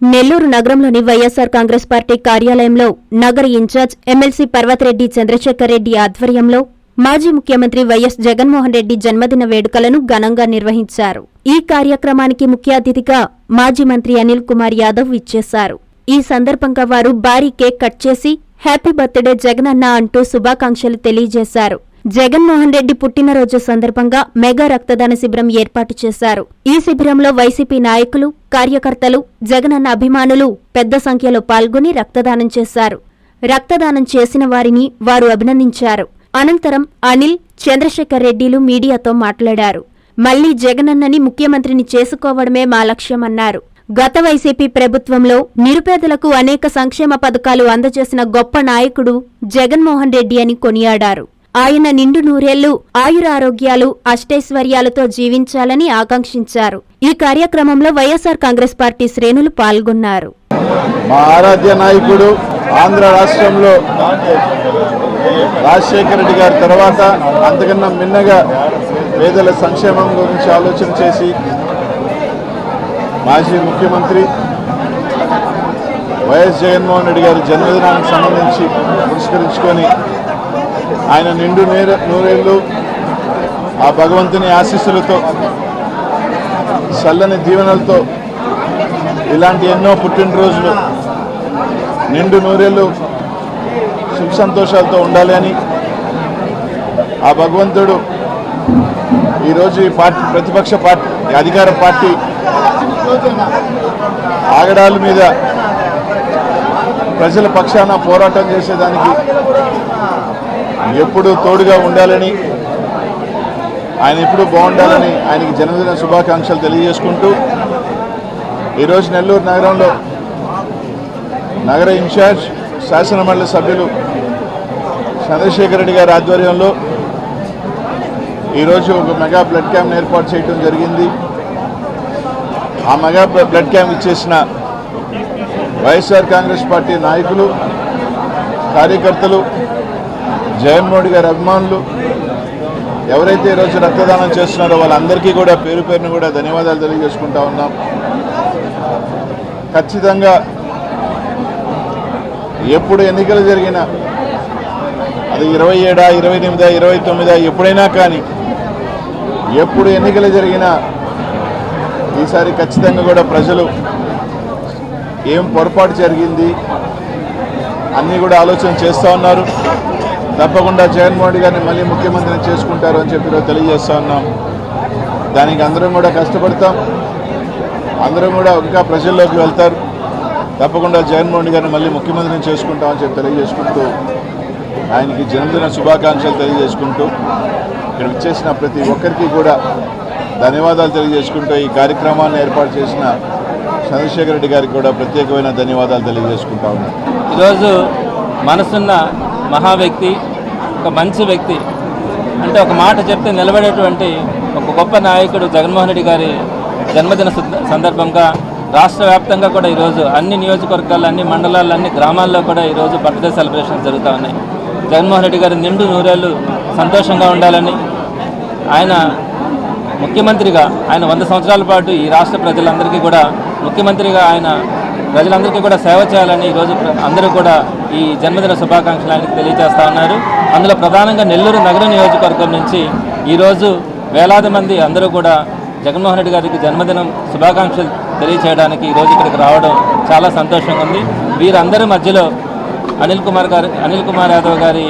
నెల్లూరు నగరంలోని వైఎస్సార్ కాంగ్రెస్ పార్టీ కార్యాలయంలో నగర in charge MLC Parvathareddy Chandrashekar Reddy ఆధ్వర్యంలో మాజీ ముఖ్యమంత్రి వైఎస్ జగన్మోహన్ రెడ్డి జన్మదిన వేడుకలను ఘనంగా నిర్వహించారు. ఈ కార్యక్రమానికి ముఖ్య అతిథిగా మాజీ మంత్రి అనిల్ కుమార్ యాదవ్ ఇచ్చేశారు ఈ సందర్భంగా వారు భారీ కేక్ కట్ చేసి హ్యాపీ బర్త్డే జగనన్న అంటూ శుభాకాంక్షలు తెలియజేశారు. జగన్మోహన్ రెడ్డి పుట్టినరోజు సందర్భంగా మెగా రక్తదాన శిబిరం ఏర్పాటు చేశారు. ఈ శిబిరంలో వైసీపీ నాయకులు కార్యకర్తలు జగనన్న అభిమానులు పెద్ద సంఖ్యలో పాల్గొని రక్తదానం చేశారు. రక్తదానం చేసిన వారిని వారు అభినందించారు. అనంతరం అనిల్ చంద్రశేఖర్ రెడ్డిలు మీడియాతో మాట్లాడారు. మళ్ళీ జగనన్నని ముఖ్యమంత్రిని చేసుకోవడమే మా లక్ష్యమన్నారు. గత వైసీపీ ప్రభుత్వంలో నిరుపేదలకు అనేక సంక్షేమ పథకాలు అందజేసిన గొప్ప నాయకుడు జగన్మోహన్ రెడ్డి అని కొనియాడారు. ఆయన నిండు నూరేళ్ళు ఆయురారోగ్యాలు అష్టైశ్వర్యాలతో జీవించాలని ఆకాంక్షించారు. ఈ కార్యక్రమంలో వైఎస్ఆర్ కాంగ్రెస్ పార్టీ శ్రేణులు పాల్గొన్నారు. మా ఆరాధ్య నాయకుడు ఆంధ్ర రాష్ట్రంలో రాజశేఖర రెడ్డి గారి తర్వాత అంతకన్నా మిన్నగా పేదల సంక్షేమం గురించి ఆలోచన చేసి మాజీ ముఖ్యమంత్రి వైఎస్ జగన్మోహన్ రెడ్డి గారి జన్మదినానికి సంబంధించి పురస్కరించుకొని ఆయన నిండు నేర నూరేళ్ళు ఆ భగవంతుని ఆశీస్సులతో చల్లని దీవెనలతో ఇలాంటి ఎన్నో పుట్టినరోజులు నిండు నూరేళ్ళు సుఖ సంతోషాలతో ఉండాలి అని ఆ భగవంతుడు ఈరోజు ఈ పార్టీ ప్రతిపక్ష పార్టీ అధికార పార్టీ ఆగడాల మీద ప్రజల పక్షాన పోరాటం చేసేదానికి ఎప్పుడు తోడుగా ఉండాలని ఆయన ఎప్పుడు బాగుండాలని ఆయనకి జన్మదిన శుభాకాంక్షలు తెలియజేసుకుంటూ ఈరోజు నెల్లూరు నగరంలో నగర ఇన్ఛార్జ్ శాసనమండలి సభ్యులు చంద్రశేఖర్ రెడ్డి గారి ఆధ్వర్యంలో ఈరోజు ఒక మెగా బ్లడ్ క్యాంప్ ఏర్పాటు చేయడం జరిగింది. ఆ మెగా బ్లడ్ క్యాంప్ ఇచ్చేసిన వైఎస్ఆర్ కాంగ్రెస్ పార్టీ నాయకులు కార్యకర్తలు జగన్మోహన్ గారి అభిమానులు ఎవరైతే ఈరోజు రక్తదానం చేస్తున్నారో వాళ్ళందరికీ కూడా పేరు పేరును కూడా ధన్యవాదాలు తెలియజేసుకుంటా ఉన్నాం. ఖచ్చితంగా ఎప్పుడు ఎన్నికలు జరిగినా అది ఇరవై ఏడా ఇరవై ఎనిమిదా ఇరవై తొమ్మిదా ఎప్పుడైనా కానీ ఎప్పుడు ఎన్నికలు జరిగినా ఈసారి ఖచ్చితంగా కూడా ప్రజలు ఏం పొరపాటు జరిగింది? అన్నీ కూడా ఆలోచన చేస్తూ ఉన్నారు. తప్పకుండా జగన్మోహన్ రెడ్డి గారిని మళ్ళీ ముఖ్యమంత్రిని చేసుకుంటారు అని చెప్పి తెలియజేస్తూ ఉన్నాం. దానికి అందరం కూడా కష్టపడతాం. అందరం కూడా ఇంకా ప్రజల్లోకి వెళ్తారు. తప్పకుండా జగన్మోహన్ రెడ్డి గారిని మళ్ళీ ముఖ్యమంత్రిని చేసుకుంటామని చెప్పి తెలియజేసుకుంటూ ఆయనకి జన్మదిన శుభాకాంక్షలు తెలియజేసుకుంటూ ఇక్కడ వచ్చేసిన ప్రతి ఒక్కరికి కూడా ధన్యవాదాలు తెలియజేసుకుంటూ ఈ కార్యక్రమాన్ని ఏర్పాటు చేసిన చంద్రశేఖర రెడ్డి గారికి కూడా ప్రత్యేకమైన ధన్యవాదాలు తెలియజేసుకుంటా ఉన్నాను ఈరోజు మనసున్న మహా వ్యక్తి ఒక మంచి వ్యక్తి అంటే ఒక మాట చెప్తే నిలబడేటువంటి ఒక గొప్ప నాయకుడు జగన్మోహన్ రెడ్డి గారి జన్మదిన సందర్భంగా రాష్ట్ర వ్యాప్తంగా కూడా ఈరోజు అన్ని నియోజకవర్గాలు అన్ని మండలాలు అన్ని గ్రామాల్లో కూడా ఈరోజు బర్త్డే సెలబ్రేషన్స్ జరుగుతూ ఉన్నాయి. జగన్మోహన్ రెడ్డి గారి నిండు నూరేళ్ళు సంతోషంగా ఉండాలని ఆయన ముఖ్యమంత్రిగా ఆయన వంద సంవత్సరాల పాటు ఈ రాష్ట్ర ప్రజలందరికీ కూడా ముఖ్యమంత్రిగా ఆయన ప్రజలందరికీ కూడా సేవ చేయాలని ఈరోజు అందరూ కూడా ఈ జన్మదిన శుభాకాంక్షలు ఆయనకు తెలియజేస్తా ఉన్నారు. అందులో ప్రధానంగా నెల్లూరు నగర నియోజకవర్గం నుంచి ఈరోజు వేలాది మంది అందరూ కూడా జగన్మోహన్ రెడ్డి గారికి జన్మదినం శుభాకాంక్షలు తెలియచేయడానికి ఈరోజు ఇక్కడికి రావడం చాలా సంతోషంగా ఉంది. వీరందరి మధ్యలో అనిల్ కుమార్ గారు అనిల్ కుమార్ యాదవ్ గారి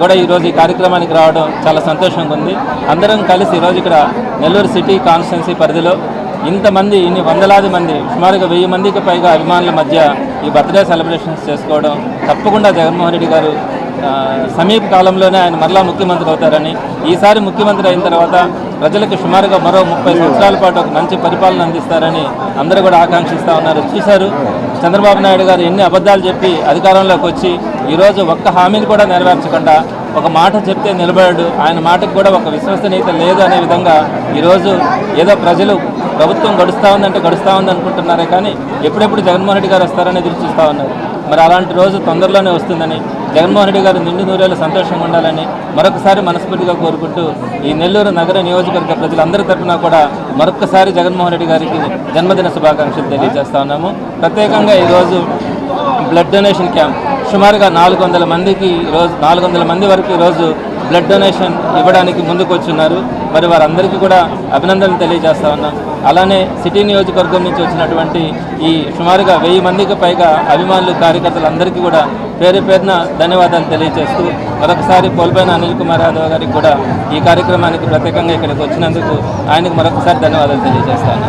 కూడా ఈరోజు ఈ కార్యక్రమానికి రావడం చాలా సంతోషంగా ఉంది. అందరం కలిసి ఈరోజు ఇక్కడ నెల్లూరు సిటీ కాన్స్టిట్యున్సీ పరిధిలో ఇంతమంది ఇన్ని వందలాది మంది సుమారుగా వెయ్యి మందికి పైగా అభిమానుల మధ్య ఈ బర్త్డే సెలబ్రేషన్స్ చేసుకోవడం తప్పకుండా జగన్మోహన్ రెడ్డి గారు సమీప కాలంలోనే ఆయన మరలా ముఖ్యమంత్రి అవుతారని ఈసారి ముఖ్యమంత్రి అయిన తర్వాత ప్రజలకు సుమారుగా మరో ముప్పై సంవత్సరాల పాటు ఒక మంచి పరిపాలన అందిస్తారని అందరూ కూడా ఆకాంక్షిస్తూ ఉన్నారు. చూశారు చంద్రబాబు నాయుడు గారు ఎన్ని అబద్ధాలు చెప్పి అధికారంలోకి వచ్చి ఈరోజు ఒక్క హామీని కూడా నెరవేర్చకుండా ఒక మాట చెప్తే నిలబడాడు. ఆయన మాటకు కూడా ఒక విశ్వసనీయత లేదు అనే విధంగా ఈరోజు ఏదో ప్రజలు ప్రభుత్వం గడుస్తూ ఉందంటే గడుస్తూ ఉంది అనుకుంటున్నారే కానీ ఎప్పుడెప్పుడు జగన్మోహన్ రెడ్డి గారు వస్తారని ఎదురు చూస్తూ ఉన్నారు. మరి అలాంటి రోజు తొందరలోనే వస్తుందని జగన్మోహన్ రెడ్డి గారు నిండు నూరేళ్ళు సంతోషంగా ఉండాలని మరొకసారి మనస్ఫూర్తిగా కోరుకుంటూ ఈ నెల్లూరు నగర నియోజకవర్గ ప్రజలందరి తరఫున కూడా మరొకసారి జగన్మోహన్ రెడ్డి గారికి జన్మదిన శుభాకాంక్షలు తెలియజేస్తా ఉన్నాము. ప్రత్యేకంగా ఈరోజు బ్లడ్ డొనేషన్ క్యాంప్ సుమారుగా నాలుగు వందల మందికి ఈరోజు నాలుగు వందల మంది వరకు ఈరోజు బ్లడ్ డొనేషన్ ఇవ్వడానికి ముందుకు వచ్చున్నారు. మరి వారందరికీ కూడా అభినందనలు తెలియజేస్తా ఉన్నాం. అలానే సిటీ నియోజకవర్గం నుంచి వచ్చినటువంటి ఈ సుమారుగా వెయ్యి మందికి పైగా అభిమానులు కార్యకర్తలందరికీ కూడా పేరు పేరున ధన్యవాదాలు తెలియజేస్తూ మరొకసారి పోల్పోయిన అనిల్ కుమార్ యాదవ్ గారికి కూడా ఈ కార్యక్రమానికి ప్రత్యేకంగా ఇక్కడికి వచ్చినందుకు ఆయనకు మరొకసారి ధన్యవాదాలు తెలియజేస్తాను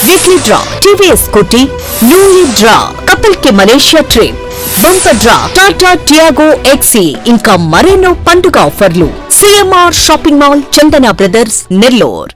weekly draw TVS Scooty new year draw కపిల్కి Malaysia trip bumper draw Tata Tiago XE ఇంకా మరెన్నో పండుగ ఆఫర్లు CMR shopping mall Chandana brothers Nellore